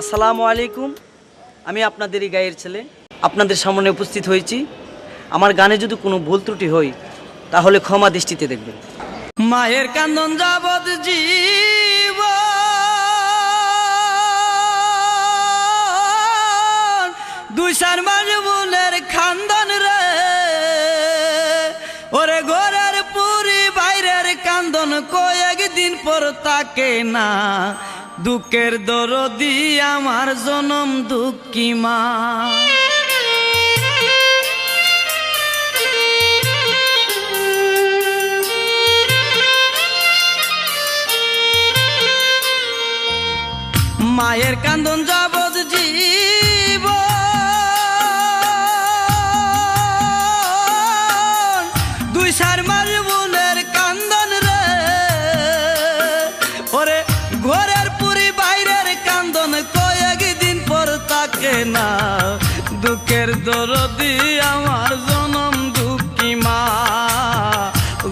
আসসালামু আলাইকুম। আমি আপনাদেরই গায়ের ছেলে। আপনাদের সামনে উপস্থিত হয়েছি। আমার গানে যদি কোনো ভুল ত্রুটি হই তাহলে ক্ষমা দৃষ্টিতে দেখবেন। মায়ের কান্দন যাবত জীব। মাস বোনের খান্দন রে। ওরে ঘরের পুরি বাইরের কান্দন কয়েকদিন পর তাকে না দুঃখের দরদি আমার জনম দুঃখী মা। মায়ের কান্দন যাবত জীব। দুই সার মাস বোনের কান্দন রে। ঘরের বাইরের কান্দন কয়েকদিন পর তাকে না। দুঃখের দরদি আমার জনম দুঃখী মা।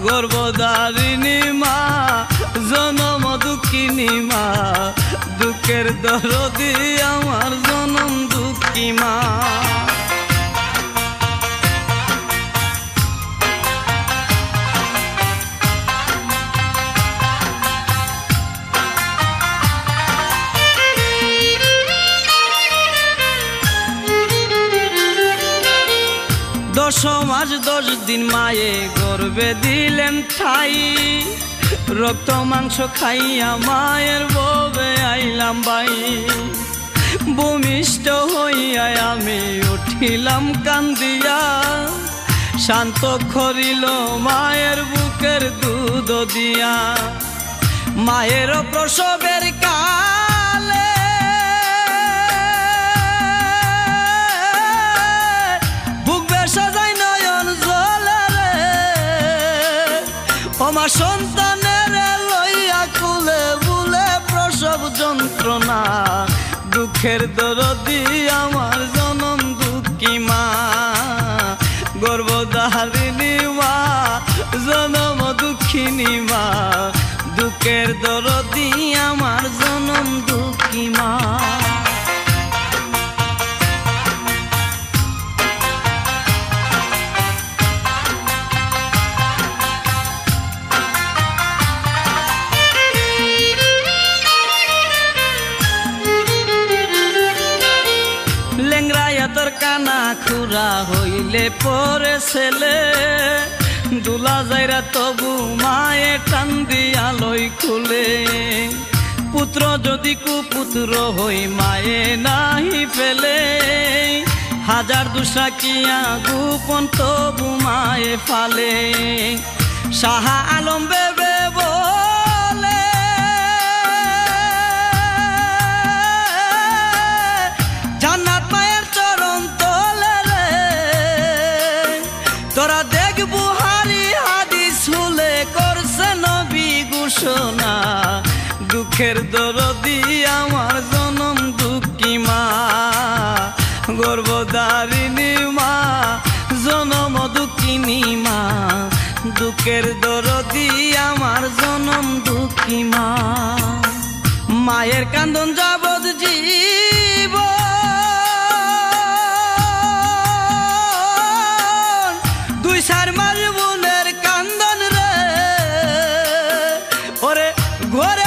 গর্বদারিণী মা, জনম দুঃখিনী মা। দুঃখের দরদি আমার জনম দুঃখী মা। মাস দশ দিন মায়ে গর্বে দিলেন ঠাই। রক্ত, মাংস খাইয়া মায়ের ববে আইলাম বাই। ভূমিষ্ঠ হইয়া আমি উঠিলাম কান্দিয়া। শান্ত করিল মায়ের বুকের দুধ দিয়া। মায়ের প্রসবের কালে যন্ত্রণা দুঃখের দরদি আমার জনম দুঃখী মা। গর্ভধারিণী মা, জনম দুঃখিনী মা। দুঃখের দরদি আমার জনম দুঃখী মা। হইলে পরে ছেলে, দুলা যাইরা তবু মায়ে টান দিয়া লই খুলে। পুত্র যদি কুপুত্র হই মায়ে নাহি ফেলে। হাজার দুসা কিয়া গোপন তবু মায়ে ফালে। সাহা আলম বেবে দুঃখের দরদি আমার জনম দুঃখী মা, গর্ভধারিণী মা, জনম দুঃখিনী মা। দুঃখের দরদি আমার জনম দুঃখী মা। মায়ের কান্দন যাবত জীব। দুই বোনের কান্দন রে। ওরে ঘরের